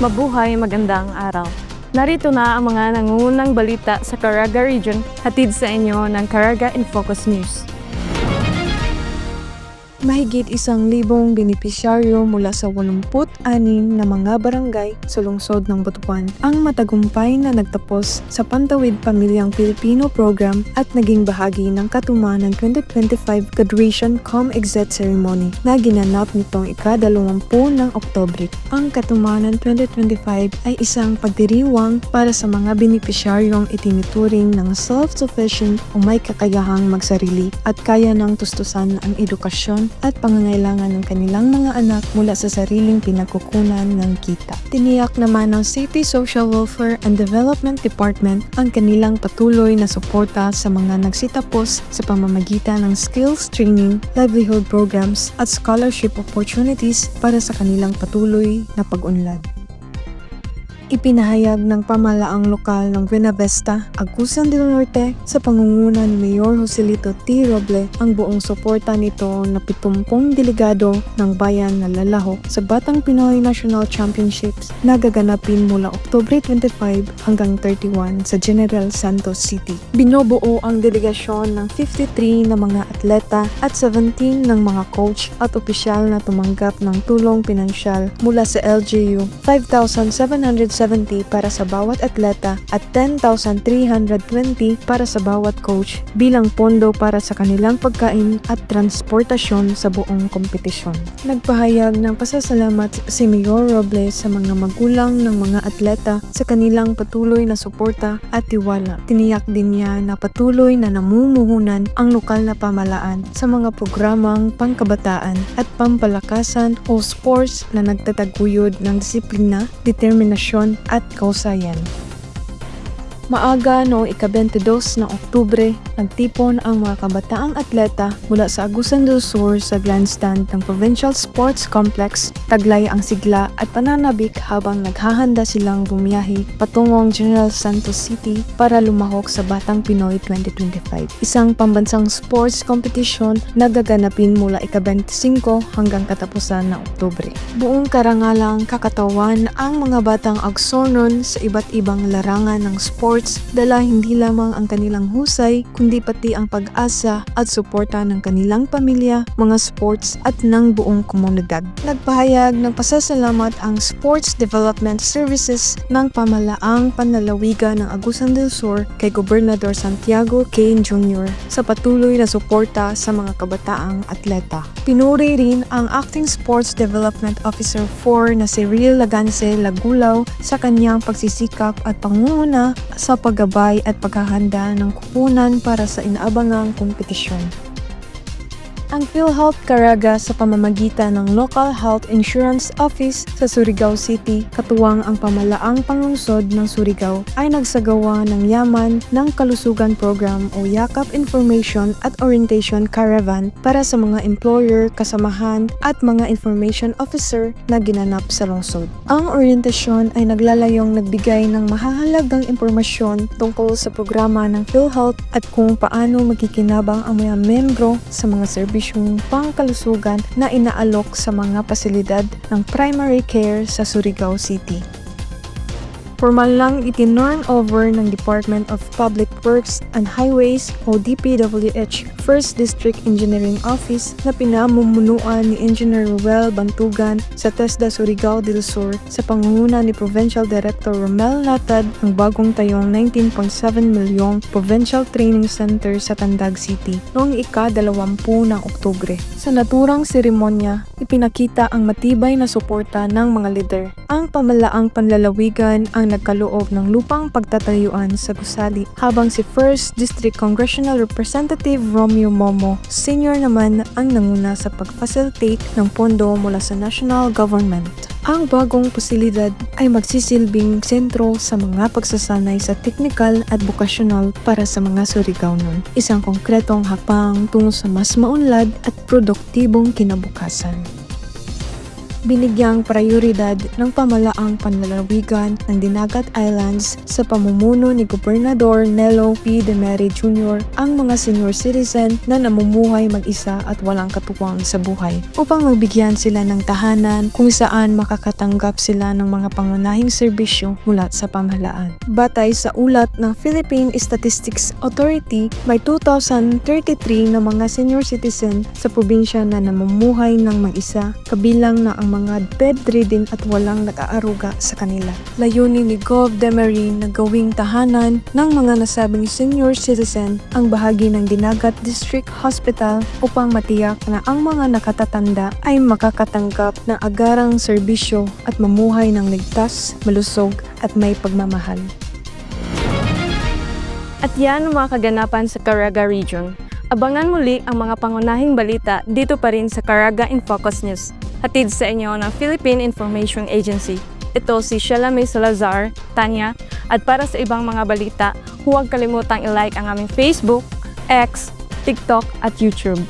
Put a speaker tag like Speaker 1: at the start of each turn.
Speaker 1: Mabuhay, magandang araw. Narito na ang mga nangungunang balita sa Caraga Region, hatid sa inyo ng Caraga in Focus News.
Speaker 2: Mahigit isang libong benepisyaryo mula sa 86 na mga barangay sa lungsod ng Butuan ang matagumpay na nagtapos sa Pantawid Pamilyang Pilipino program at naging bahagi ng katumanan 2025 Graduation Com Exit Ceremony na ginanap nitong ika-20 ng Oktobre. Ang katumanan 2025 ay isang pagdiriwang para sa mga benepisyaryong itinuturing ng self-sufficient o may kakayahang magsarili at kaya ng tustusan ang edukasyon at pangangailangan ng kanilang mga anak mula sa sariling pinagkukunan ng kita. Tiniyak naman ng City Social Welfare and Development Department ang kanilang patuloy na suporta sa mga nagsitapos sa pamamagitan ng skills training, livelihood programs at scholarship opportunities para sa kanilang patuloy na pag-unlad. Ipinahayag ng pamalaang lokal ng Buena Vista, Agusan del Norte sa pangunguna ni Mayor Joselito T. Roble ang buong suporta nito na 70 delegado ng bayan na lalaho sa Batang Pinoy National Championships na gaganapin mula Oktubre 25 hanggang 31 sa General Santos City. Binobuo ang delegasyon ng 53 na mga atleta at 17 ng mga coach at opisyal na tumanggap ng tulong pinansyal mula sa LGU 5,770 para sa bawat atleta at 10,320 para sa bawat coach bilang pondo para sa kanilang pagkain at transportasyon sa buong kompetisyon. Nagpahayag ng pasasalamat si Mayor Robles sa mga magulang ng mga atleta sa kanilang patuloy na suporta at tiwala. Tiniyak din niya na patuloy na namumuhunan ang lokal na pamalaan sa mga programang pangkabataan at pampalakasan o sports na nagtataguyod ng disiplina, determinasyon at kausayan. Maaga noong ika-22 ng Oktubre, nagtipon ang mga kabataang atleta mula sa Agusan del Sur sa grandstand ng Provincial Sports Complex, taglay ang sigla at pananabik habang naghahanda silang bumiyahe patungong General Santos City para lumahok sa Batang Pinoy 2025. Isang pambansang sports competition na gaganapin mula ika-25 hanggang katapusan ng Oktubre. Buong karangalang kakatawan ang mga batang Agsonon sa iba't ibang larangan ng sports dala hindi lamang ang kanilang husay kundi pati ang pag-asa at suporta ng kanilang pamilya, mga sports at ng buong komunidad. Nagpahayag ng pasasalamat ang Sports Development Services ng pamalaang panlalawigan ng Agusan del Sur kay Gobernador Santiago Kane Jr. sa patuloy na suporta sa mga kabataang atleta. Pinuri rin ang Acting Sports Development Officer 4 na si Real Laganse Lagulaw sa kanyang pagsisikap at pangunguna sa paggabay at paghahanda ng kupunan para sa inaabangang kompetisyon. Ang PhilHealth Caraga sa pamamagitan ng Local Health Insurance Office sa Surigao City, katuwang ang pamalaang panglungsod ng Surigao, ay nagsagawa ng Yaman ng Kalusugan Program o Yakap Information at Orientation Caravan para sa mga employer, kasamahan at mga information officer na ginanap sa lungsod. Ang orientasyon ay naglalayong nagbigay ng mahahalagang impormasyon tungkol sa programa ng PhilHealth at kung paano magkikinabang ang mga membro sa mga serbisyong pangkalusugan na inaalok sa mga pasilidad ng primary care sa Surigao City. Formal lang itinurn over ng Department of Public Works and Highways o DPWH 1st District Engineering Office na pinamumunuan ni Engineer Ruel Bantugan sa TESDA Surigao del Sur sa pangunguna ni Provincial Director Romel Latad ang bagong tayong 19.7 milyong Provincial Training Center sa Tandag City noong ika-20 ng Oktubre. Sa naturang seremonya, ipinakita ang matibay na suporta ng mga leader. Ang pamalaang panlalawigan ang nagkaloob ng lupang pagtatayuan sa gusali habang si 1st District Congressional Representative Romeo Momo Senior naman ang nanguna sa pag-facilitate ng pondo mula sa national government. Ang bagong pasilidad ay magsisilbing sentro sa mga pagsasanay sa technical at vocational para sa mga Surigao-non. Isang konkretong hakbang tungo sa mas maunlad at produktibong kinabukasan. Binigyang prioridad ng pamalaang panlalawigan ng Dinagat Islands sa pamumuno ni Gobernador Nelo P. de Meri Jr. ang mga senior citizen na namumuhay mag-isa at walang katuwang sa buhay upang magbigyan sila ng tahanan kung saan makakatanggap sila ng mga pangunahing serbisyo mula sa pamahalaan. Batay sa ulat ng Philippine Statistics Authority, may 2,033 na mga senior citizen sa probinsya na namumuhay ng mag-isa, kabilang na ang mga bedridden at walang nag-aaruga sa kanila. Layunin ni Gov. Demery na gawing tahanan ng mga nasabing senior citizen ang bahagi ng Dinagat District Hospital upang matiyak na ang mga nakatatanda ay makakatanggap ng agarang serbisyo at mamuhay ng ligtas, malusog at may pagmamahal.
Speaker 1: At yan ang mga kaganapan sa Caraga Region. Abangan muli ang mga pangunahing balita dito pa rin sa Caraga in Focus News. Hatid sa inyo ng Philippine Information Agency. Ito si Sheila May Salazar, Tanya, at para sa ibang mga balita, huwag kalimutang i-like ang aming Facebook, X, TikTok at YouTube.